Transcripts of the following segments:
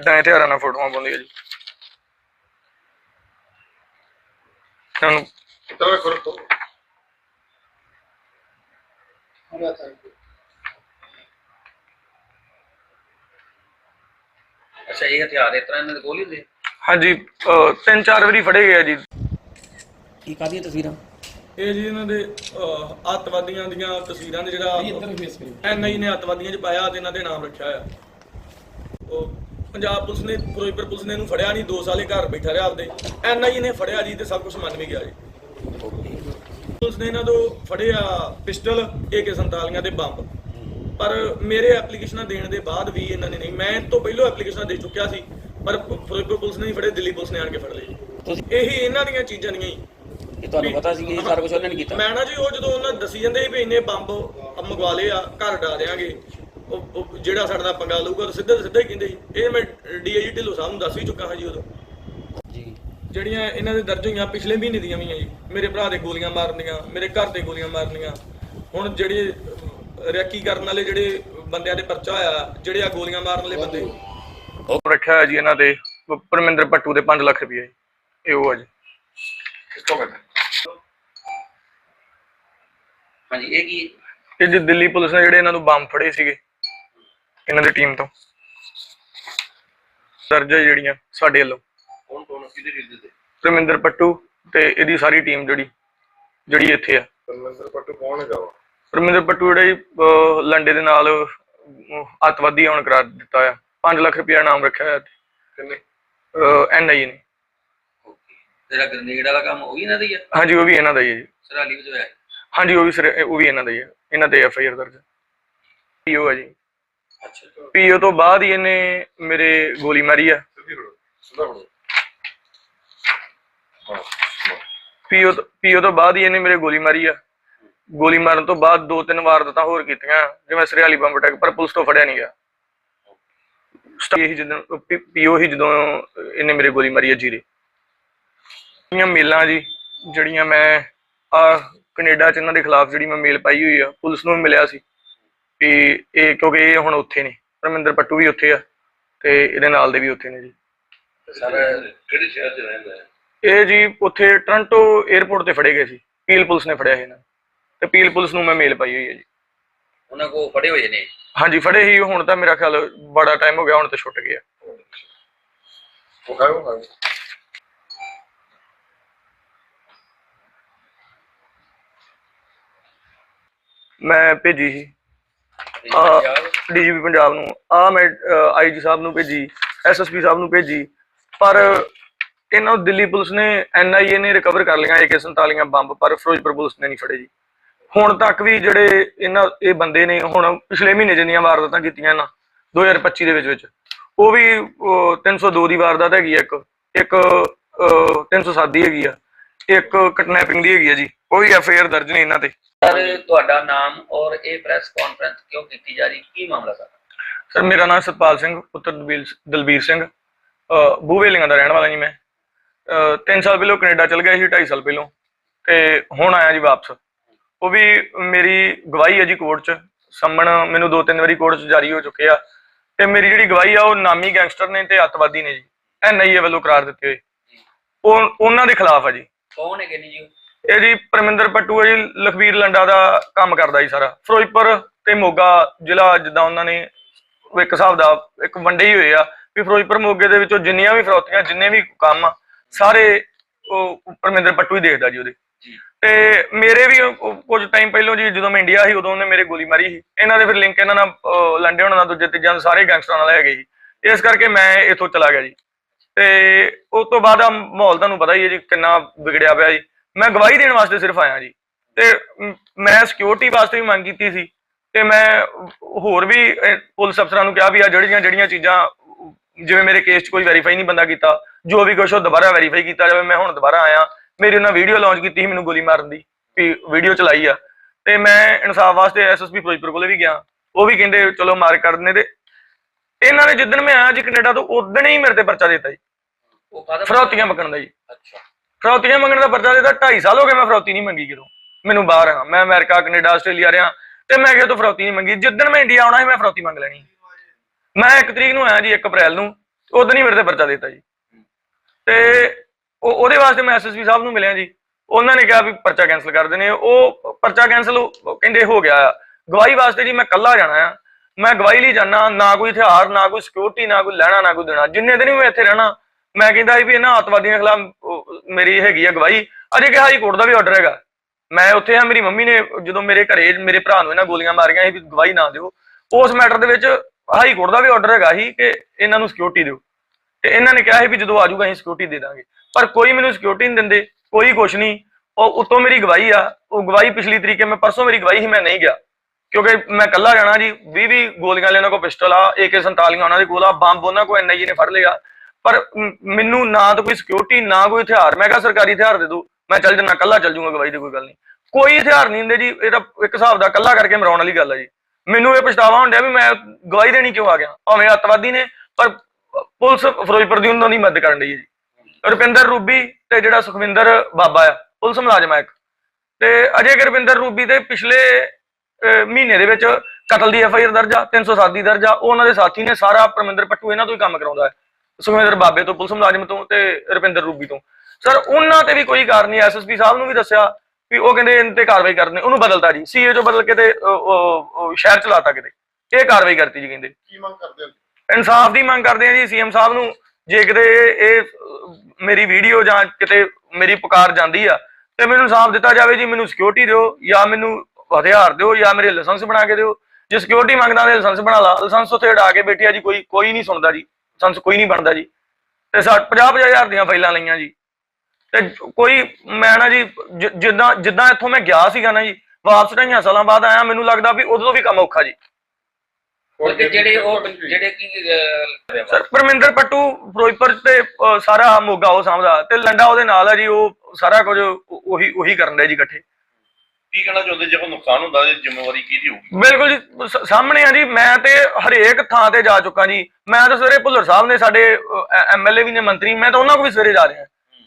ਇਦਾਂ ਹਥਿਆਰਾਂ ਨਾਲ ਫੋਟੋਆਂ ਪਾਉਂਦੇ ਆ ਜੀ। ਤੁਹਾਨੂੰ ਤਰ੍ਹਾਂ ਕਰੋ ਤੋ ਅੱਛਾ ਇਹ ਹਥਿਆਰ ਇਸ ਤਰ੍ਹਾਂ ਇਹਨਾਂ ਦੇ ਕੋਲ ਹੀ ਹੁੰਦੇ ਹਾਂਜੀ ਅਹ, ਤਿੰਨ ਚਾਰ ਵਾਰੀ ਫੜੇ ਗਏ ਆ ਜੀ। ਕੀ ਕਾਦੀਆਂ ਤਸਵੀਰਾਂ? ਇਹ ਜੀ ਇਹਨਾਂ ਦੇ ਅਹ, ਅੱਤਵਾਦੀਆਂ ਦੀਆਂ ਤਸਵੀਰਾਂ ਦੇ ਜਿਹੜਾ ਐਨਆਈ ਨੇ ਅੱਤਵਾਦੀਆਂ 'ਚ ਪਾਇਆ ਤੇ ਇਹਨਾਂ ਦੇ ਨਾਮ ਰੱਖਿਆ ਆ ਉਹ ਪੰਜਾਬ ਪੁਲਿਸ ਨੇ ਫਿਰੋਜ਼ਪੁਰ ਪੁਲਿਸ ਨੇ ਇਹਨੂੰ ਫੜਿਆ ਨਹੀਂ 2 ਸਾਲੇ ਘਰ ਬੈਠਾ ਰਿਹਾ ਆਪਦੇ। ਐਨਆਈ ਨੇ ਫੜਿਆ ਜੀ ਤੇ ਸਭ ਕੁਝ ਮੰਨ ਵੀ ਗਿਆ ਜੀ। ਪੁਲਿਸ ਨੇ ਇਹਨਾਂ ਤੋਂ ਫੜਿਆ ਪਿਸਟਲ AK47 ਤੇ ਬੰਬ। ਪਰ ਮੇਰੇ ਐਪਲੀਕੇਸ਼ਨਾਂ ਦੇਣ ਦੇ ਬਾਅਦ ਵੀ ਇਹਨਾਂ ਨੇ ਨਹੀਂ ਮੈਂ ਤੋਂ ਪਹਿਲਾਂ ਐਪਲੀਕੇਸ਼ਨਾਂ ਦੇ ਚੁੱਕਿਆ ਸੀ ਪਰ ਫਿਰੋਜ਼ਪੁਰ ਪੁਲਿਸ ਨੇ ਨਹੀਂ ਫੜੇ ਦਿੱਲੀ ਪੁਲਿਸ ਨੇ ਆਣ ਕੇ ਫੜ ਲਏ ਤੁਸੀਂ ਇਹੀ ਇਹਨਾਂ ਦੀਆਂ ਚੀਜ਼ਾਂ ਦੀਆਂ ਹੀ ਇਹ ਤੁਹਾਨੂੰ ਪਤਾ ਸੀ ਕਿ ਇਹ ਸਾਰਾ ਕੁਝ ਉਹਨਾਂ ਨੇ ਕੀਤਾ? ਮੈਂ ਨਾ ਜੀ ਉਹ ਜਦੋਂ ਉਹਨਾਂ ਦੱਸੀ ਜਾਂਦੇ ਸੀ ਵੀ ਇੰਨੇ ਬੰਬ ਮੰਗਵਾ ਲਏ ਆ ਘਰ ਡਾ ਦੇਾਂਗੇ ਉਹ ਉਹ ਜਿਹੜਾ ਸਾਡੇ ਨਾਲ ਪੰਗਾ ਲਊਗਾ ਉਹ ਸਿੱਧਾ ਸਿੱਧਾ ਹੀ ਕਹਿੰਦੇ ਸੀ ਇਹ ਮੈਂ ਡੀਆਈਜੀ ਢਿੱਲੋਂ ਸਾਹਿਬ ਨੂੰ ਦੱਸ ਵੀ ਚੁੱਕਾ ਹਾਂ ਜੀ ਉਦੋਂ। ਜੀ। ਜਿਹੜੀਆਂ ਇਹਨਾਂ ਦੇ ਦਰਜ ਹੋਈਆਂ ਪਿਛਲੇ ਮਹੀਨੇ ਦੀਆਂ ਵੀ ਆ ਜੀ। ਮੇਰੇ ਭਰਾ ਦੇ ਗੋਲੀਆਂ ਮਾਰਨੀਆਂ ਮੇਰੇ ਘਰ ਤੇ ਗੋਲੀਆਂ ਮਾਰਨੀਆਂ। ਹੁਣ ਜਿਹੜੇ ਰੈਕੀ ਕਰਨ ਵਾਲੇ ਜਿਹੜੇ ਬੰਦਿਆਂ ਦੇ ਪਰਚਾ ਹੋਇਆ ਜਿਹੜੇ ਆ ਗੋਲੀਆਂ ਮਾਰਨ ਵਾਲੇ ਬੰਦੇ। ਰੱਖਿਆ ਹੋਇਆ ਜੀ ਇਹਨਾਂ ਦੇ ਪਰਮਿੰਦਰ ਪੱਟੂ ਦੇ 5 ਲੱਖ ਰੁਪਏ। ਇਹ ਉਹ ਆ ਜੀ। ਇਸ ਤੋਂ ਹਾਂਜੀ ਇਹ ਕੀ? ਇਹ ਜੀ ਦਿੱਲੀ ਪੁਲਿਸ ਨੇ ਜਿਹੜੇ ਇਹਨਾਂ ਨੂੰ ਬੰਬ ਫੜੇ ਸੀਗੇ। ਇਹਨਾਂ ਦੀ ਟੀਮ ਤੋਂ। ਦਰਜ ਹੈ ਜਿਹੜੀਆਂ ਸਾਡੇ ਵੱਲੋਂ। ਕੌਣ ਕੌਣ ਕਿਹਦੇ ਰਿਲੇਟਡ ਦੇ ਪਰਮਿੰਦਰ ਪੱਟੂ ਤੇ ਇਹਦੀ ਸਾਰੀ ਟੀਮ ਜਿਹੜੀ ਜਿਹੜੀ ਇੱਥੇ ਆ। ਪਰਮੇਂਦਰ ਪੱਟੂ ਕੌਣ ਹੈਗਾ ਵਾ? ਪਰਮਿੰਦਰ ਪੱਟੂ ਜਿਹੜਾ ਜੀ ਲੰਡੇ ਦੇ ਨਾਲ ਅੱਤਵਾਦੀ ਹੋਣ ਕਰਾਰ ਦਿੱਤਾ ਆ। 5 ਲੱਖ ਰੁਪਏ ਨਾਮ ਰੱਖਿਆ ਹੋਇਆ ਕਿੰਨੇ? ਐਨਆਈਏ ਨੇ। ਜਿਹੜਾ ਗ੍ਰਨੇਡ ਵਾਲਾ ਕੰਮ ਉਹ ਵੀ ਇਹਨਾਂ ਦਾ ਹੀ ਆ? ਹਾਂਜੀ ਉਹ ਵੀ ਇਹਨਾਂ ਦਾ ਹੀ ਹੈ ਜੀ। ਸਰਾਲੀ ਵਿੱਚ ਹੋਇਆ। ਹੈ। ਹਾਂਜੀ ਉਹ ਵੀ ਸਿਰੇ- ਉਹ ਵੀ ਇਹਨਾਂ ਦਾ ਹੀ ਹੈ ਇਹਨਾਂ ਤੇ ਐਫ ਆਈ ਆਰ ਦਰਜ ਪੀਓ ਹੈ ਜੀ। ਅੱਛਾ ਪੀਓ ਤੋਂ ਬਾਅਦ ਹੀ ਇਹਨੇ ਮੇਰੇ ਗੋਲੀ ਮਾਰੀ ਆ। ਪੀਓ ਪੀਓ ਤੋਂ ਬਾਅਦ ਹੀ ਇਹਨੇ ਮੇਰੇ ਗੋਲੀ ਮਾਰੀ ਆ। ਗੋਲੀ ਮਾਰਨ ਤੋਂ ਬਾਅਦ ਦੋ ਤਿੰਨ ਵਾਰ ਤਾਂ ਹੋਰ ਕੀਤੀਆਂ ਜਿਵੇਂ ਸਰਿਆਲੀ ਬੰਬ ਅਟੈਕ ਪਰ ਪੁਲਿਸ ਤੋਂ ਫੜਿਆ ਨਹੀਂ ਗਿਆ ਇਹੀ ਜਦੋਂ ਪੀਓ ਹੀ ਜਦੋਂ ਇਹਨੇ ਮੇਰੇ ਗੋਲੀ ਮਾਰੀ ਆ ਜੀਰੇ। ਜਿਹੜੀਆਂ ਮੇਲਾਂ ਜੀ ਜਿਹੜੀਆਂ ਮੈਂ ਆ ਕੈਨੇਡਾ ਚ ਇਹਨਾਂ ਦੇ ਖਿਲਾਫ ਜਿਹੜੀ ਮੈਂ ਮੇਲ ਪਾਈ ਹੋਈ ਆ ਪੁਲਿਸ ਨੂੰ ਮਿਲਿਆ ਸੀ। ਕਿ ਇਹ ਕਿਉਂਕਿ ਇਹ ਹੁਣ ਉੱਥੇ ਨੇ ਪਰਮਿੰਦਰ ਪੱਟੂ ਵੀ ਉੱਥੇ ਆ ਤੇ ਇਹਦੇ ਨਾਲ ਦੇ ਵੀ ਉੱਥੇ ਨੇ ਜੀ। ਸਰ ਕਿਹੜੇ ਸ਼ਹਿਰ 'ਚ ਰਹਿੰਦਾ ਹੈ? ਇਹ ਜੀ ਉੱਥੇ ਟੋਰਾਂਟੋ 에ਅਰਪੋਰਟ ਤੇ ਫੜੇ ਗਏ ਸੀ ਪੀਲ ਪੁਲਿਸ ਨੇ ਫੜਿਆ ਇਹਨਾਂ ਨੂੰ। ਤੇ ਪੀਲ ਪੁਲਿਸ ਨੂੰ ਮੈਂ ਮੇਲ ਪਾਈ ਹੋਈ ਹੈ ਜੀ। ਉਹਨਾਂ ਕੋ ਫੜੇ ਹੋਏ ਨੇ? ਹਾਂਜੀ ਫੜੇ ਹੀ ਹੁਣ ਤਾਂ ਮੇਰਾ ਖਿਆਲ ਬੜਾ ਟਾਈਮ ਹੋ ਗਿਆ ਹੁਣ ਤੇ ਛੁੱਟ ਗਿਆ ਉਹ ਖਾਓ ਖਾਓ ਮੈਂ ਭੇਜੀ ਸੀ। ਡੀਜੀਪੀ ਪੰਜਾਬ ਨੂੰ ਆ ਮੈਂ ਆਈਜੀ ਸਾਹਿਬ ਨੂੰ ਭੇਜੀ ਐਸਐਸਪੀ ਸਾਹਿਬ ਨੂੰ ਭੇਜੀ ਪਰ ਇਹਨਾਂ ਨੂੰ ਦਿੱਲੀ ਪੁਲਿਸ ਨੇ ਐਨਆਈਏ ਨੇ ਰਿਕਵਰ ਕਰ ਲਿਆ AK47 ਬੰਬ ਪਰ ਫਿਰੋਜ਼ਪੁਰ ਪੁਲਿਸ ਨੇ ਨਹੀਂ ਫੜੇ ਜੀ। ਹੁਣ ਤੱਕ ਵੀ ਜਿਹੜੇ ਇਹਨਾਂ ਇਹ ਬੰਦੇ ਨੇ ਹੁਣ ਪਿਛਲੇ ਮਹੀਨੇ ਜਿੰਨੀਆਂ ਵਾਰਦਾਤਾਂ ਕੀਤੀਆਂ ਨਾ 2025 ਦੇ ਵਿੱਚ ਵਿੱਚ ਉਹ ਵੀ ਅਹ, 302 ਦੀ ਵਾਰਦਾਤ ਹੈਗੀ ਆ ਇੱਕ ਇੱਕ ਅਹ, 307 ਦੀ ਹੈਗੀ ਆ। ਇੱਕ ਕਿਡਨੈਪਿੰਗ ਦੀ ਹੈਗੀ ਆ ਜੀ। ਉਹ ਵੀ ਐਫਆਈਆਰ ਦਰਜ ਨੇ ਇਹਨਾਂ ਤੇ। ਸਰ ਤੁਹਾਡਾ ਨਾਮ ਔਰ ਇਹ ਪ੍ਰੈਸ ਕਾਨਫਰੰਸ ਕਿਉਂ ਕੀਤੀ ਜਾ ਰਹੀ? ਕੀ ਮਾਮਲਾ ਸਰ? ਸਰ ਮੇਰਾ ਨਾਮ ਸਤਪਾਲ ਸਿੰਘ ਪੁੱਤਰ ਦਲਬੀਰ ਦਲਬੀਰ ਸਿੰਘ। ਅਹ ਬੂਵੇਲਿੰਗਾਂ ਦਾ ਰਹਿਣ ਵਾਲਾ ਜੀ ਮੈਂ। 3 ਸਾਲ ਪਹਿਲਾਂ ਕੈਨੇਡਾ ਚਲ ਗਿਆ ਸੀ 2.5 ਸਾਲ ਪਹਿਲਾਂ। ਤੇ ਹੁਣ ਆਇਆ ਜੀ ਵਾਪਸ। ਉਹ ਵੀ ਮੇਰੀ ਗਵਾਹੀ ਹੈ ਜੀ ਕੋਰਟ 'ਚ। ਸੰਮਣ ਮੈਨੂੰ ਦੋ ਤਿੰਨ ਵਾਰੀ ਕੋਰਟ 'ਚ ਜਾਰੀ ਹੋ ਚੁੱਕੇ ਆ। ਤੇ ਮੇਰੀ ਜਿਹੜੀ ਗਵਾਹੀ ਆ ਉਹ ਨਾਮੀ ਗੈਂਗਸਟਰ ਨੇ ਤੇ ਅੱਤਵਾਦੀ ਨੇ ਜੀ। ਐਨਆਈਏ ਵੱਲੋਂ ਕਰਾਰ ਦਿੱਤੇ ਹੋਏ। ਉਹ ਉਹਨਾਂ ਦੇ ਖਿਲਾਫ ਆ ਜੀ। ਕੌਣ ਹੈਗੇ ਨੇ ਜੀ ਉਹ? ਇਹ ਜੀ ਪਰਮਿੰਦਰ ਪੱਟੂ ਹੈ ਜੀ ਲਖਵੀਰ ਲੰਡਾ ਦਾ ਕੰਮ ਕਰਦਾ ਜੀ ਸਾਰਾ। ਫਿਰੋਜ਼ਪੁਰ ਤੇ ਮੋਗਾ ਜ਼ਿਲ੍ਹਾ ਜਿੱਦਾਂ ਉਹਨਾਂ ਨੇ ਇੱਕ ਹਿਸਾਬ ਦਾ ਇੱਕ ਵੰਡੇ ਹੀ ਹੋਏ ਆ ਵੀ ਫਿਰੋਜ਼ਪੁਰ ਮੋਗੇ ਦੇ ਵਿੱਚੋਂ ਜਿੰਨੀਆਂ ਵੀ ਫਰੌਤੀਆਂ ਜਿੰਨੇ ਵੀ ਕੰਮ ਆ ਸਾਰੇ ਉਹ ਪਰਮਿੰਦਰ ਪੱਟੂ ਹੀ ਦੇਖਦਾ ਜੀ ਉਹਦੇ। ਜੀ। ਤੇ ਮੇਰੇ ਵੀ ਉਹ ਕੁਝ ਟਾਈਮ ਪਹਿਲਾਂ ਜੀ ਜਦੋਂ ਮੈਂ ਇੰਡੀਆ ਸੀ ਉਦੋਂ ਉਹਨੇ ਮੇਰੇ ਗੋਲੀ ਮਾਰੀ ਸੀ। ਇਹਨਾਂ ਦੇ ਫਿਰ ਲਿੰਕ ਇਹਨਾਂ ਨਾਲ ਅਹ, ਲੰਡੇ ਹੋਣਾ ਨਾਲ ਦੂਜੇ ਤੀਜਾਂ ਸਾਰੇ ਗੈਂਗਸਟਰਾਂ ਨਾਲ ਹੈਗੇ ਸੀ। ਇਸ ਕਰਕੇ ਮੈਂ ਇੱਥੋਂ ਚਲਾ ਗਿਆ ਜੀ। ਤੇ ਉਸ ਤੋਂ ਬਾਅਦ ਆ ਮਾਹੌਲ ਤੁਹਾਨੂੰ ਪਤਾ ਹੀ ਹੈ ਜੀ ਕਿੰਨਾ ਵਿਗੜਿਆ ਪਿਆ ਜੀ। ਮੈਂ ਗਵਾਹੀ ਦੇਣ ਵਾਸਤੇ ਸਿਰਫ ਆਇਆ ਜੀ। ਤੇ ਮੈਂ ਸਿਕਿਉਰਿਟੀ ਵਾਸਤੇ ਵੀ ਮੰਗ ਕੀਤੀ ਸੀ। ਤੇ ਮੈਂ ਹੋਰ ਵੀ ਪੁਲਿਸ ਅਫਸਰਾਂ ਨੂੰ ਕਿਹਾ ਵੀ ਆ ਜਿਹੜੀਆਂ ਜਿਹੜੀਆਂ ਚੀਜ਼ਾਂ, ਜਿਵੇਂ ਮੇਰੇ ਕੇਸ 'ਚ ਕੋਈ ਵੈਰੀਫਾਈ ਨਹੀਂ ਬੰਦਾ ਕੀਤਾ, ਜੋ ਵੀ ਕੁਛ ਉਹ ਦੁਬਾਰਾ ਵੈਰੀਫਾਈ ਕੀਤਾ ਜਾਵੇ, ਮੈਂ ਹੁਣ ਦੁਬਾਰਾ ਆਇਆ। ਮੇਰੀ ਉਹਨਾਂ ਵੀਡੀਓ ਲਾਂਚ ਕੀਤੀ ਸੀ ਮੈਨੂੰ ਗੋਲੀ ਮਾਰਨ ਦੀ, ਵੀ ਵੀਡੀਓ ਚਲਾਈ ਆ। ਤੇ ਮੈਂ ਇਨਸਾਫ ਵਾਸਤੇ ਐਸਐਸਪੀ ਫਿਰੋਜ਼ਪੁਰ ਕੋਲੇ ਵੀ ਗਿਆ। ਉਹ ਵੀ ਕਹਿੰਦੇ, ਚਲੋ ਮਾਰ ਕਰਦੇ ਤੇ ਇਹਨਾਂ ਨੇ ਜਿੱਦਣ ਮੈਂ ਆਇਆ ਜੀ ਕੈਨੇਡਾ ਤੋਂ ਉਦਣ ਹੀ ਮੇਰੇ ਤੇ ਪਰਚਾ ਦਿੱਤਾ ਜੀ। ਉਹ ਕਾਹਦਾ ਫਰੌਤੀਆਂ ਮੰਗਣ ਦਾ ਜੀ। ਅੱਛਾ। ਫਰੌਤੀਆਂ ਮੰਗਣ ਦਾ ਪਰਚਾ ਦਿੱਤਾ 2.5 ਸਾਲ ਹੋ ਗਏ ਮੈਂ ਫਰੌਤੀ ਨਹੀਂ ਮੰਗੀ ਕਿਦੋਂ ਮੈਨੂੰ ਬਾਹਰ ਆ। ਮੈਂ ਅਮਰੀਕਾ ਕੈਨੇਡਾ ਆਸਟ੍ਰੇਲੀਆ ਰਿਹਾ ਤੇ ਮੈਂ ਕਿਹਾ ਤੋਂ ਫਰੌਤੀ ਨਹੀਂ ਮੰਗੀ। ਜਿੱਦਣ ਮੈਂ ਇੰਡੀਆ ਆਉਣਾ ਸੀ ਮੈਂ ਫਰੌਤੀ ਮੰਗ ਲੈਣੀ। ਮੈਂ 1 ਤਰੀਕ ਨੂੰ ਆਇਆ ਜੀ 1 ਅਪ੍ਰੈਲ ਨੂੰ। ਉਦੋਂ ਹੀ ਮੇਰੇ ਤੇ ਪਰਚਾ ਦਿੱਤਾ ਜੀ। ਤੇ ਉਹ ਉਹਦੇ ਵਾਸਤੇ ਮੈਂ ਐਸਐਸਪੀ ਸਾਹਿਬ ਨੂੰ ਮਿਲਿਆ ਜੀ। ਉਹਨਾਂ ਨੇ ਕਿਹਾ ਵੀ ਪਰਚਾ ਕੈਨਸਲ ਕਰ ਦੇਣੇ ਉਹ ਪਰਚਾ ਕੈਨਸਲ ਕਹਿੰਦੇ ਹੋ ਗਿਆ ਗਵਾਹੀ ਵਾਸਤੇ ਜੀ ਮੈਂ ਕੱਲਾ ਜਾਣਾ ਆ। ਮੈਂ ਗਵਾਹੀ ਲਈ ਜਾਣਾ ਨਾ ਕੋਈ ਹਥਿਆਰ, ਨਾ ਕੋਈ ਸਿਕਿਉਰਿਟੀ ਨਾ ਕੋਈ ਲੈਣਾ, ਨਾ ਕੋਈ ਦੇਣਾ। ਜਿੰਨੇ ਦਿਨ ਵੀ ਮੈਂ ਇੱਥੇ ਰਹਿਣਾ, ਮੈਂ ਕਹਿੰਦਾ ਸੀ ਵੀ ਇਹਨਾਂ ਅੱਤਵਾਦੀਆਂ ਖਿਲਾਫ ਮੇਰੀ ਹੈਗੀ ਆ ਗਵਾਹੀ। ਅਜੇ ਕਿ ਹਾਈ ਕੋਰਟ ਦਾ ਵੀ ਆਰਡਰ ਹੈਗਾ। ਮੈਂ ਉੱਥੇ ਆ, ਮੇਰੀ ਮੰਮੀ ਨੇ ਜਦੋਂ ਮੇਰੇ ਘਰੇ, ਮੇਰੇ ਭਰਾ ਨੂੰ ਇਹਨਾਂ ਗੋਲੀਆਂ ਮਾਰੀਆਂ ਸੀ ਵੀ ਗਵਾਹੀ ਨਾ ਦਿਓ। ਉਸ ਮੈਟਰ ਦੇ ਵਿੱਚ ਹਾਈ ਕੋਰਟ ਦਾ ਵੀ ਆਰਡਰ ਹੈਗਾ ਸੀ ਕਿ ਇਹਨਾਂ ਨੂੰ ਸਿਕਿਉਰਿਟੀ ਦਿਓ। ਤੇ ਇਹਨਾਂ ਨੇ ਕਿਹਾ ਸੀ ਵੀ ਜਦੋਂ ਆਜੂਗਾ ਅਸੀਂ ਸਿਕਿਉਰਿਟੀ ਦੇ ਦਾਂਗੇ। ਪਰ ਕੋਈ ਮੈਨੂੰ ਸਿਕਿਉਰਿਟੀ ਨਹੀਂ ਦਿੰਦੇ, ਕੋਈ ਕੁਛ ਨਹੀਂ। ਉਹ ਉੱਤੋਂ ਮੇਰੀ ਗਵਾਹੀ ਆ। ਉਹ ਗਵਾਹੀ ਪਿਛਲੀ ਤਰੀਕੇ ਮੈਂ ਪਰਸੋਂ ਮੇਰੀ ਗਵਾਹੀ ਸੀ, ਮੈਂ ਨਹੀਂ ਗਿਆ। ਕਿਉਂਕਿ ਮੈਂ ਕੱਲਾ ਜਾਣਾ ਜੀ 20 20 ਗੋਲੀਆਂ ਲੈਣਾ ਕੋ ਪਿਸਟਲ ਆ AK47 ਉਹਨਾਂ ਦੇ ਕੋਲ ਆ, ਬੰਬ ਉਹਨਾਂ ਕੋ ਐਨਆਈਏ ਨੇ ਫੜ ਲਿਆ। ਪਰ ਮੈਨੂੰ ਨਾ ਤਾਂ ਕੋਈ ਸਿਕਿਉਰਿਟੀ ਨਾ ਕੋਈ ਹਥਿਆਰ, ਮੈਂ ਕਿਹਾ ਸਰਕਾਰੀ ਹਥਿਆਰ ਦੇ ਦਿਓ, ਮੈਂ ਚੱਲ ਜੰਨਾ ਕੱਲਾ ਚੱਲ ਜੂਗਾ ਗਵਾਹੀ ਦੀ ਕੋਈ ਗੱਲ ਨਹੀਂ। ਕੋਈ ਹਥਿਆਰ ਨਹੀਂ ਦਿੰਦੇ ਜੀ, ਇਹ ਤਾਂ ਇੱਕ ਹਿਸਾਬ ਦਾ ਕੱਲਾ ਕਰਕੇ ਮਰਾਉਣ ਵਾਲੀ ਗੱਲ ਹੈ ਜੀ। ਮੈਨੂੰ ਇਹ ਪਛਤਾਵਾ ਹੁੰਦਾ ਵੀ ਮੈਂ ਗਵਾਹੀ ਦੇਣੀ ਕਿਉਂ ਆ ਗਿਆ। ਭਾਵੇਂ ਅੱਤਵਾਦੀ ਨੇ, ਪਰ ਪੁਲਿਸ ਫਿਰੋਜ਼ਪੁਰ ਦੀ ਉਹਨਾਂ ਦੀ ਮਦਦ ਕਰਨ ਲਈ ਜੀ। ਰੁਪਿੰਦਰ ਰੂਬੀ ਤੇ ਜਿਹੜਾ ਸੁਖਵਿੰਦਰ ਬਾਬਾ ਆ, ਪੁਲਿਸ ਮੁਲਾਜ਼ਮ ਆ ਇੱਕ। ਤੇ ਅਜੇ ਕਿ ਰੁਪਿੰਦਰ ਰੂਬੀ ਦੇ ਪਿਛਲੇ ਮਹੀਨੇ ਦੇ ਵਿੱਚ ਕਤਲ ਦੀ ਐਫ ਆਈ ਆਰ ਦਰਜ ਆ 307 ਦੀ ਦਰਜ ਆ ਉਹ ਉਹਨਾਂ ਦੇ ਸਾਥੀ ਨੇ ਸਾਰਾ ਪਰਮਿੰਦਰ ਪੱਟੂ ਇਹਨਾਂ ਤੋਂ ਹੀ ਕੰਮ ਕਰਾਉਂਦਾ ਹੈ। ਸੁਖਵਿੰਦਰ ਬਾਬੇ ਤੋਂ ਪੁਲਿਸ ਮੁਲਾਜ਼ਮ ਤੋਂ ਤੇ ਰੁਪਿੰਦਰ ਰੂਬੀ ਤੋਂ। ਸਰ ਉਹਨਾਂ ਤੇ ਵੀ ਕੋਈ ਕਾਰਨ ਨਹੀਂ ਐਸਐਸਪੀ ਸਾਹਿਬ ਨੂੰ ਵੀ ਦੱਸਿਆ ਵੀ ਉਹ ਕਹਿੰਦੇ ਇਹਨਾਂ ਤੇ ਕਾਰਵਾਈ ਕਰਨੀ ਉਹਨੂੰ ਬਦਲਤਾ ਜੀ ਸੀਏ ਚੋਂ ਬਦਲ ਕੇ ਤੇ ਸ਼ਹਿਰ ਚਲਾਤਾ ਕਿਤੇ। ਇਹ ਕਾਰਵਾਈ ਕਰਤੀ ਜੀ ਕਹਿੰਦੇ। ਕੀ ਮੰਗ ਕਰਦੇ ਹੋ ਇਨਸਾਫ ਦੀ ਮੰਗ ਕਰਦੇ ਆ ਜੀ ਸੀਐਮ ਸਾਹਿਬ ਨੂੰ ਜੇ ਕਿਤੇ ਇਹ ਮੇਰੀ ਵੀਡੀਓ ਜਾਂ ਕਿਤੇ ਮੇਰੀ ਪੁਕਾਰ ਜਾਂਦੀ ਆ ਤੇ ਮੈਨੂੰ ਇਨਸਾਫ ਦਿੱਤਾ ਜਾਵੇ ਜੀ ਮੈਨੂੰ ਸਿਕਿਉਰਿਟੀ ਦਿਓ ਜਾਂ ਮੈਨੂੰ ਹਥਿਆਰ ਦਿਓ ਜਾਂ ਮੇਰੇ ਲਾਇਸੈਂਸ ਬਣਾ ਕੇ ਦਿਓ ਜੇ ਸਿਕਿਉਰਿਟੀ ਮੰਗਦਾ ਤੇ ਲਾਇਸੈਂਸ ਬਣਾ ਲਾ। ਲਾਇਸੈਂਸ ਉੱਥੇ ਅੜਾ ਕੇ ਬੈਠਿਆ ਜੀ ਕੋਈ ਕੋਈ ਨਹੀਂ ਸੁਣਦਾ ਜੀ। ਲਾਇਸੈਂਸ ਕੋਈ ਨਹੀਂ ਬਣਦਾ ਜੀ। ਤੇ 60 50 ਹਜ਼ਾਰ ਦੀਆਂ ਫਾਈਲਾਂ ਲਈਆਂ ਜੀ। ਤੇ ਕੋਈ ਮੈਂ ਨਾ ਜੀ ਜਿੱਦਾਂ ਜਿੱਦਾਂ ਇੱਥੋਂ ਮੈਂ ਗਿਆ ਸੀਗਾ ਨਾ ਜੀ ਵਾਪਸ ਢਾਈਆਂ ਸਾਲਾਂ ਬਾਅਦ ਆਇਆ ਮੈਨੂੰ ਲੱਗਦਾ ਵੀ ਉਦੋਂ ਵੀ ਕੰਮ ਔਖਾ ਜੀ। ਜਿਹੜੇ ਉਹ ਜਿਹੜੇ ਕੀ ਸਰ ਪਰਮਿੰਦਰ ਪੱਟੂ ਫਿਰੋਜ਼ਪੁਰ ਤੇ ਸਾਰਾ ਮੋਗਾ ਉਹ ਸਾਂਭਦਾ। ਤੇ ਲੰਡਾ ਉਹਦੇ ਨਾਲ ਹੈ ਜੀ ਉਹ ਸਾਰਾ ਕੁਝ ਉਹ- ਉਹੀ ਉਹੀ ਕਰਨ ਦੇ ਜੀ ਇਕੱਠੇ। ਕੀ ਕਹਿਣਾ ਚਾਹੁੰਦੇ? ਜੇ ਕੋਈ ਨੁਕਸਾਨ ਹੁੰਦਾ ਤੇ ਜ਼ਿੰਮੇਵਾਰੀ ਕਿਹਦੀ ਹੋਊਗੀ? ਬਿਲਕੁਲ ਜੀ ਸ- ਸਾਹਮਣੇ ਆ ਜੀ ਮੈਂ ਤੇ ਹਰੇਕ ਥਾਂ ਤੇ ਜਾ ਚੁੱਕਾ ਜੀ। ਮੈਂ ਤਾਂ ਸਵੇਰੇ ਭੁੱਲਰ ਸਾਹਿਬ ਨੇ ਸਾਡੇ ਐਮਐਲਏ ਵੀ ਨੇ ਮੰਤਰੀ ਮੈਂ ਤਾਂ ਉਹਨਾਂ ਕੋਲ ਵੀ ਸਵੇਰੇ ਜਾ ਰਿਹਾ।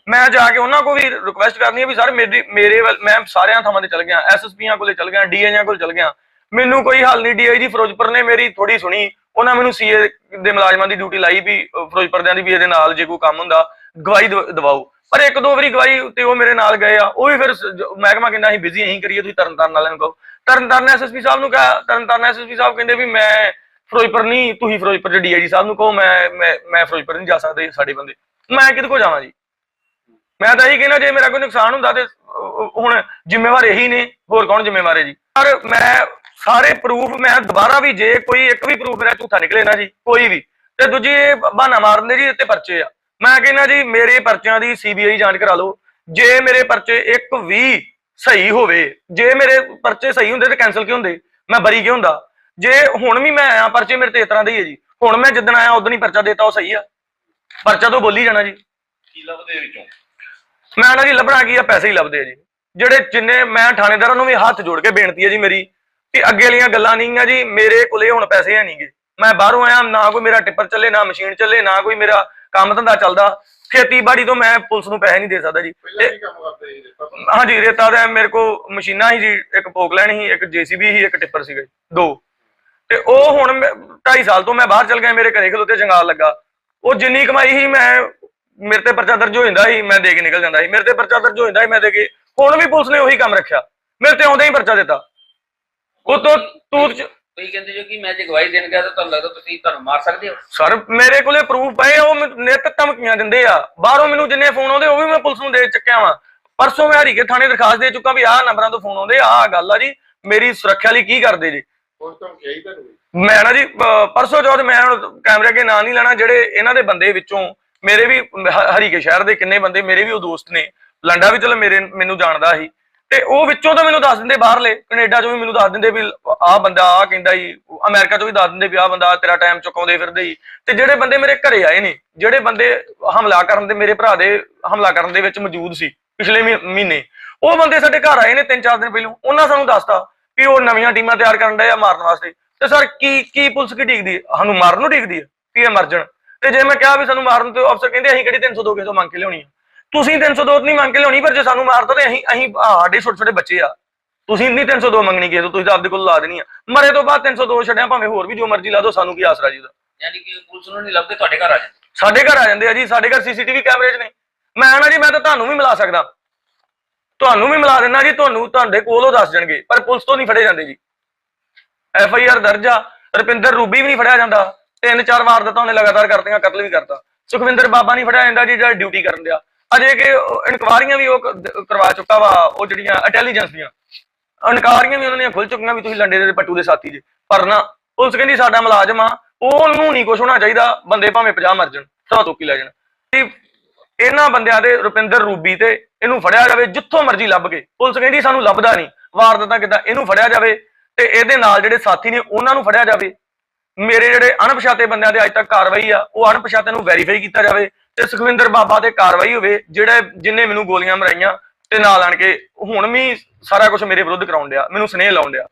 ਮੈਂ ਜਾ ਕੇ ਉਹਨਾਂ ਕੋਲ ਵੀ ਰਿਕੁਐਸਟ ਕਰਨੀ ਹੈ ਵੀ ਸਰ ਮੇਰੀ ਮੇਰੇ ਵੱਲ ਮੈਂ ਸਾਰਿਆਂ ਥਾਵਾਂ ਤੇ ਚਲ ਗਿਆ ਐਸਐਸਪੀਆਂ ਕੋਲੇ ਚਲ ਗਿਆ ਡੀਆਈਆਂ ਕੋਲ ਚਲ ਗਿਆ। ਮੈਨੂੰ ਕੋਈ ਹੱਲ ਨਹੀਂ ਡੀਆਈਜੀ ਫਿਰੋਜ਼ਪੁਰ ਨੇ ਮੇਰੀ ਥੋੜੀ ਸੁਣੀ। ਉਹਨਾਂ ਮੈਨੂੰ ਸੀਏ ਦੇ ਮੁਲਾਜ਼ਮਾਂ ਦੀ ਡਿਊਟੀ ਲਾਈ ਵੀ ਅਹ, ਫਿਰੋਜ਼ਪੁਰ ਦਿਆਂ ਦੀ ਵੀ ਇਹਦੇ ਨਾਲ ਜੇ ਕੋਈ ਕੰਮ ਹੁੰਦਾ ਗਵਾਹੀ ਦਵ- ਦਵਾਓ। ਪਰ ਇੱਕ ਦੋ ਵਾਰੀ ਗਵਾਈ ਤੇ ਉਹ ਮੇਰੇ ਨਾਲ ਗਏ ਆ, ਉਹ ਵੀ ਫਿਰ ਮਹਿਕਮਾ ਕਹਿੰਦਾ ਅਸੀਂ ਬਿਜ਼ੀ ਅਸੀਂ ਕਰੀਏ, ਤੁਸੀਂ ਤਰਨਤਾਰਨ ਵਾਲਿਆਂ ਨੂੰ ਕਹੋ। ਤਰਨਤਾਰਨ ਐਸਐਸਪੀ ਸਾਹਿਬ ਨੂੰ ਕਿਹਾ, ਤਰਨਤਾਰਨ ਐਸਐਸਪੀ ਸਾਹਿਬ ਕਹਿੰਦੇ ਵੀ ਮੈਂ ਫਿਰੋਜ਼ਪੁਰ ਨਹੀਂ, ਤੁਸੀਂ ਫਿਰੋਜ਼ਪੁਰ ਦੇ ਡੀਆਈਜੀ ਸਾਹਿਬ ਨੂੰ ਕਹੋ, ਮੈਂ ਮੈਂ ਮੈਂ ਫਿਰੋਜ਼ਪੁਰ ਨਹੀਂ ਜਾ ਸਕਦੇ ਸਾਡੇ ਬੰਦੇ। ਮੈਂ ਕਿਹਦੇ ਕੋ ਜਾਵਾਂ ਜੀ? ਮੈਂ ਤਾਂ ਇਹੀ ਕਹਿੰਦਾ, ਜੇ ਮੇਰਾ ਕੋਈ ਨੁਕਸਾਨ ਹੁੰਦਾ ਤੇ ਹੁਣ ਜ਼ਿੰਮੇਵਾਰ ਇਹੀ ਨੇ, ਹੋਰ ਕੌਣ ਜ਼ਿੰਮੇਵਾਰ ਹੈ ਜੀ? ਪਰ ਮੈਂ ਸਾਰੇ ਪ੍ਰੂਫ ਮੈਂ ਦੁਬਾਰਾ ਵੀ ਜੇ ਕੋਈ ਇੱਕ ਵੀ ਪ੍ਰੂਫ ਮੇਰਾ ਝੂਠਾ ਨਿਕਲੇ ਨਾ ਜੀ, ਕੋਈ ਵੀ। ਤੇ ਦੂਜੀ ਬਹਾਨਾ ਮਾਰਨ ਦੇ ਜੀ ਇੱਥੇ ਪਰਚੇ ਆ। ਮੈਂ ਕਹਿੰਦਾ ਜੀ ਮੇਰੇ ਪਰਚਿਆਂ ਦੀ ਸੀਬੀਆਈ ਜਾਂਚ ਕਰਾ ਲਓ। ਜੇ ਮੇਰੇ ਪਰਚੇ ਇੱਕ ਵੀ ਸਹੀ ਹੋਵੇ ਜੇ ਮੇਰੇ ਪਰਚੇ ਸਹੀ ਹੁੰਦੇ ਤੇ ਕੈਨਸਲ ਕਿਉਂ ਹੁੰਦੇ? ਮੈਂ ਬਰੀ ਕਿਉਂ ਹੁੰਦਾ? ਜੇ ਹੁਣ ਵੀ ਮੈਂ ਆਇਆ ਪਰਚੇ ਮੇਰੇ ਤੇ ਇਸ ਤਰ੍ਹਾਂ ਦੇ ਹੀ ਹੈ ਜੀ। ਹੁਣ ਮੈਂ ਜਿੱਦਣ ਆਇਆ ਉਦੋਂ ਹੀ ਪਰਚਾ ਦੇਤਾ ਉਹ ਸਹੀ ਆ। ਪਰਚਾ ਤੋਂ ਬੋਲੀ ਜਾਣਾ ਜੀ। ਕੀ ਲੱਭਦੇ ਵਿੱਚੋਂ? ਮੈਂ ਨਾ ਜੀ ਲੱਭਣਾ ਕੀ ਆ? ਪੈਸੇ ਹੀ ਲੱਭਦੇ ਆ ਜੀ। ਜਿਹੜੇ ਜਿੰਨੇ ਮੈਂ ਥਾਣੇਦਾਰਾਂ ਨੂੰ ਵੀ ਹੱਥ ਜੋੜ ਕੇ ਬੇਨਤੀ ਹੈ ਜੀ ਮੇਰੀ ਕਿ ਅੱਗੇ ਵਾਲੀਆਂ ਗੱਲਾਂ ਨਹੀਂ ਆ ਜੀ ਮੇਰੇ ਕੋਲੇ ਹੁਣ ਪੈਸੇ ਹੈ ਨਹੀਂਗੇ ਮੈਂ ਬਾਹਰੋਂ ਆਇਆ ਨਾ ਕੋਈ ਮੇਰਾ ਟਿੱਪਰ ਚੱਲੇ ਨਾ ਮਸ਼ੀਨ ਚੱਲੇ ਨਾ ਕੋਈ ਮੇਰਾ ਕੰਮ ਧੰਦਾ ਚੱਲਦਾ ਖੇਤੀਬਾੜੀ ਤੋਂ ਮੈਂ ਪੁਲਿਸ ਨੂੰ ਪੈਸੇ ਨਹੀਂ ਦੇ ਸਕਦਾ ਜੀ। ਪਹਿਲਾਂ ਕੀ ਕੰਮ ਕਰਦੇ ਜੀ ਪਤਾ ਹਾਂਜੀ ਰੇਤਾ ਦਾ ਮੇਰੇ ਕੋ ਮਸ਼ੀਨਾਂ ਸੀ ਜੀ ਇੱਕ ਪੋਕ ਲੈਣੀ ਸੀ ਇੱਕ ਜੀਸੀਬੀ ਸੀ ਇੱਕ ਟਿੱਪਰ ਸੀਗਾ ਦੋ। ਤੇ ਉਹ ਹੁਣ 2.5 ਸਾਲ ਤੋਂ ਮੈਂ ਬਾਹਰ ਚਲ ਗਿਆ ਮੇਰੇ ਘਰੇ ਖਲੋਤੇ ਜੰਗਾਲ ਲੱਗਾ। ਉਹ ਜਿੰਨੀ ਕਮਾਈ ਸੀ ਮੈਂ ਮੇਰੇ ਤੇ ਪਰਚਾ ਦਰਜ ਹੋ ਜਾਂਦਾ ਸੀ ਮੈਂ ਦੇ ਕੇ ਨਿਕਲ ਜਾਂਦਾ ਸੀ। ਮੇਰੇ ਤੇ ਪਰਚਾ ਦਰਜ ਹੋ ਜਾਂਦਾ ਸੀ ਮੈਂ ਦੇ ਕੇ ਹੁਣ ਵੀ ਪੁਲਿਸ ਨੇ ਉਹੀ ਕੰਮ ਰੱਖਿਆ। ਮੇਰੇ ਤੇ ਆਉਂਦੇ ਹੀ ਪਰਚਾ ਦਿੱਤਾ। ਉਹ ਤੋਂ ਚ ਤੁਸੀਂ ਕਹਿੰਦੇ ਜੋ ਕਿ ਮੈਂ ਜੇ ਗਵਾਹੀ ਦੇਣ ਗਿਆ ਤਾਂ ਤੁਹਾਨੂੰ ਲੱਗਦਾ ਤੁਸੀਂ ਤੁਹਾਨੂੰ ਮਾਰ ਸਕਦੇ ਹੋ? ਸਰ ਮੇਰੇ ਕੋਲੇ ਪ੍ਰੂਫ ਪਏ ਆ, ਉਹ ਮੈਨੂੰ ਨਿੱਤ ਧਮਕੀਆਂ ਦਿੰਦੇ ਆ। ਬਾਹਰੋਂ ਮੈਨੂੰ ਜਿੰਨੇ ਫੋਨ ਆਉਂਦੇ ਉਹ ਵੀ ਮੈਂ ਪੁਲਿਸ ਨੂੰ ਦੇ ਚੁੱਕਿਆ ਵਾਂ। ਪਰਸੋਂ ਮੈਂ ਹਰੀਕੇ ਥਾਣੇ ਦਰਖਾਸਤ ਦੇ ਚੁੱਕਾ ਵੀ ਆਹ ਨੰਬਰਾਂ ਤੋਂ ਫੋਨ ਆਉਂਦੇ ਆ ਆਹ ਗੱਲ ਆ ਜੀ ਮੇਰੀ ਸੁਰੱਖਿਆ ਲਈ ਕੀ ਕਰਦੇ ਜੀ? ਹੁਣ ਤਾਂ ਕਹੀ ਤੁਹਾਨੂੰ? ਮੈਂ ਨਾ ਜੀ ਅਹ ਪਰਸੋਂ ਚੌਥ ਮੈਂ ਹੁਣ ਕੈਮਰੇ ਅੱਗੇ ਨਾਂ ਨਹੀਂ ਲੈਣਾ ਜਿਹੜੇ ਇਹਨਾਂ ਦੇ ਬੰਦੇ ਵਿੱਚੋਂ ਮੇਰੇ ਵੀ ਹ- ਹਰੀਕੇ ਸ਼ਹਿਰ ਦੇ ਕਿੰਨੇ ਬੰਦੇ ਮੇਰੇ ਵੀ ਉਹ ਦੋਸਤ ਨੇ। ਲੰਡਾ ਵੀ ਚਲੋ ਮੇਰੇ ਮੈਨੂੰ ਜਾਣਦਾ ਸੀ। ਤੇ ਉਹ ਵਿੱਚੋਂ ਤਾਂ ਮੈਨੂੰ ਦੱਸ ਦਿੰਦੇ ਬਾਹਰਲੇ, ਕੈਨੇਡਾ ਚੋਂ ਵੀ ਮੈਨੂੰ ਦੱਸ ਦਿੰਦੇ ਵੀ ਆਹ ਬੰਦਾ ਆਹ ਕਹਿੰਦਾ ਜੀ, ਅਮਰੀਕਾ ਚੋਂ ਵੀ ਦੱਸ ਦਿੰਦੇ ਵੀ ਆਹ ਬੰਦਾ ਤੇਰਾ ਟਾਈਮ ਚੁਕਾਉਂਦੇ ਫਿਰਦੇ ਜੀ। ਤੇ ਜਿਹੜੇ ਬੰਦੇ ਮੇਰੇ ਘਰੇ ਆਏ ਨੇ, ਜਿਹੜੇ ਬੰਦੇ ਹਮਲਾ ਕਰਨ ਦੇ, ਮੇਰੇ ਭਰਾ ਦੇ ਹਮਲਾ ਕਰਨ ਦੇ ਵਿੱਚ ਮੌਜੂਦ ਸੀ ਪਿਛਲੇ ਮਹੀ- ਮਹੀਨੇ, ਉਹ ਬੰਦੇ ਸਾਡੇ ਘਰ ਆਏ ਨੇ ਤਿੰਨ ਚਾਰ ਦਿਨ ਪਹਿਲਾਂ, ਉਹਨਾਂ ਸਾਨੂੰ ਦੱਸਤਾ ਵੀ ਉਹ ਨਵੀਆਂ ਟੀਮਾਂ ਤਿਆਰ ਕਰਨ ਡਏ ਆ ਮਾਰਨ ਵਾਸਤੇ। ਤੇ ਸਰ ਕੀ ਕੀ ਪੁਲਿਸ ਕੀ ਢੀਕਦੀ ਸਾਨੂੰ ਮਾਰਨ ਨੂੰ ਢੀਕਦੀ ਹੈ ਕਿ ਇਹ ਮਰ ਜਾਣ। ਤੇ ਜੇ ਮੈਂ ਕਿਹਾ ਵੀ ਸਾਨੂੰ ਮਾਰਨ ਤੇ ਅਫਸਰ ਕਹਿੰਦੇ ਅਸੀਂ ਕਿਹੜੀ 302 ਕਿਸੇ ਤੋਂ ਮੰਗ ਕੇ ਲਿਆਉਣੀ ਹੈ। ਤੁਸੀਂ 302 ਨਹੀਂ ਮੰਗ ਕੇ ਲਿਆਉਣੀ ਪਰ ਜੇ ਸਾਨੂੰ ਮਾਰਦਾ ਤੇ ਅਸੀਂ ਅਸੀਂ ਸਾਡੇ ਛੋਟੇ ਛੋਟੇ ਬੱਚੇ ਆ। ਤੁਸੀਂ ਨਹੀਂ 302 ਮੰਗਣੀ ਕਿਸੇ ਤੋਂ ਤੁਸੀਂ ਤਾਂ ਆਪਦੇ ਕੋਲ ਲਾ ਦੇਣੀ ਆ। ਮਰੇ ਤੋਂ ਬਾਅਦ 302 ਛੱਡਿਆ ਭਾਵੇਂ ਹੋਰ ਵੀ ਜੋ ਮਰਜ਼ੀ ਲਾ ਦਿਓ ਸਾਨੂੰ ਕੀ ਆਸਰਾ ਜੀ ਉਹਦਾ ਯਾਨੀ ਕਿ ਪੁਲਿਸ ਨੂੰ ਨਹੀਂ ਲੱਭਦੇ ਤੁਹਾਡੇ ਘਰ ਆ ਜਾਂਦੇ। ਸਾਡੇ ਘਰ ਆ ਜਾਂਦੇ ਆ ਜੀ ਸਾਡੇ ਘਰ ਸੀਸੀਟੀਵੀ ਕੈਮਰੇਜ ਨੇ। ਮੈਂ ਨਾ ਜੀ ਮੈਂ ਤਾਂ ਤੁਹਾਨੂੰ ਵੀ ਮਿਲਾ ਸਕਦਾ। ਤੁਹਾਨੂੰ ਵੀ ਮਿਲਾ ਦਿੰਦਾ ਜੀ ਤੁਹਾਨੂੰ ਤੁਹਾਡੇ ਕੋਲ ਉਹ ਦੱਸ ਜਾਣਗੇ ਪਰ ਪੁਲਿਸ ਤੋਂ ਨਹੀਂ ਫੜੇ ਜਾਂਦੇ ਜੀ। ਐਫ ਆਈ ਆਰ ਦਰਜ ਆ ਰੁਪਿੰਦਰ ਰੂਬੀ ਵੀ ਨਹੀਂ ਫੜਿਆ ਜਾਂਦਾ। ਤਿੰਨ ਚਾਰ ਵਾਰ ਤਾਂ ਉਹਨੇ ਲਗਾਤਾਰ ਕਰਤੀਆਂ ਕਤਲ ਵੀ ਕਰਤਾ। ਸੁਖਵਿੰਦਰ ਬਾਬਾ ਨਹੀਂ ਫੜਿਆ ਜਾਂਦਾ ਜੀ ਜਿਹੜਾ ਡਿਊਟੀ ਕਰਨ ਦਿਆ। ਅਜੇ ਕਿ ਇਨਕੁਆਰੀਆਂ ਵੀ ਉਹ ਕ- ਕਰਵਾ ਚੁੱਕਾ ਵਾ, ਉਹ ਜਿਹੜੀਆਂ ਇੰਟੈਲੀਜੈਂਸ ਦੀਆਂ। ਇਨਕੁਆਰੀਆਂ ਵੀ ਉਹਨਾਂ ਦੀਆਂ ਖੁੱਲ ਚੁੱਕੀਆਂ ਵੀ ਤੁਸੀਂ ਲੰਡੇ ਦੇ ਪੱਟੂ ਦੇ ਸਾਥੀ ਜੇ। ਪਰ ਨਾ, ਪੁਲਿਸ ਕਹਿੰਦੀ ਸਾਡਾ ਮੁਲਾਜ਼ਮ ਆ, ਉਹਨੂੰ ਨਹੀਂ ਕੁਝ ਹੋਣਾ ਚਾਹੀਦਾ, ਬੰਦੇ ਭਾਵੇਂ 50 ਮਰ ਜਾਣ ਸਵਾ ਤੋਕੀ ਲੈ ਜਾਣ। ਤੇ ਇਹਨਾਂ ਬੰਦਿਆਂ ਦੇ ਰੁਪਿੰਦਰ ਰੂਬੀ ਤੇ ਇਹਨੂੰ ਫੜਿਆ ਜਾਵੇ, ਜਿੱਥੋਂ ਮਰਜ਼ੀ ਲੱਭ ਕੇ। ਪੁਲਿਸ ਕਹਿੰਦੀ ਸਾਨੂੰ ਲੱਭਦਾ ਨਹੀਂ। ਵਾਰਦਾਤਾਂ ਕਿੱਦਾਂ ਇਹਨੂੰ ਫੜਿਆ ਜਾਵੇ ਤੇ ਇਹਦੇ ਨਾਲ ਜਿਹੜੇ ਸਾਥੀ ਨੇ ਉਹਨਾਂ ਨੂੰ ਫੜਿਆ ਜਾਵੇ। ਮੇਰੇ ਜਿਹੜੇ ਅਣਪਛਾਤੇ ਬੰਦਿਆਂ ਦੇ ਅੱਜ ਤੱਕ ਕਾਰਵਾਈ ਆ, ਉਹ ਅਣਪਛਾਤੇ ਨੂੰ ਵੈਰੀਫਾਈ ਕੀਤਾ ਜਾਵੇ। ਤੇ ਸੁਖਵਿੰਦਰ ਬਾਬਾ ਤੇ ਕਾਰਵਾਈ ਹੋਵੇ, ਜਿਹੜੇ ਜਿਨੇ ਮੈਨੂੰ ਗੋਲੀਆਂ ਮਰਾਈਆਂ ਤੇ ਨਾਲ ਆਣ ਕੇ, ਹੁਣ ਵੀ ਸਾਰਾ ਕੁਝ ਮੇਰੇ ਵਿਰੁੱਧ ਕਰਾਉਣ ਡਿਆ, ਮੈਨੂੰ ਸਨੇਹ ਲਾਉਣ ਡਿਆ।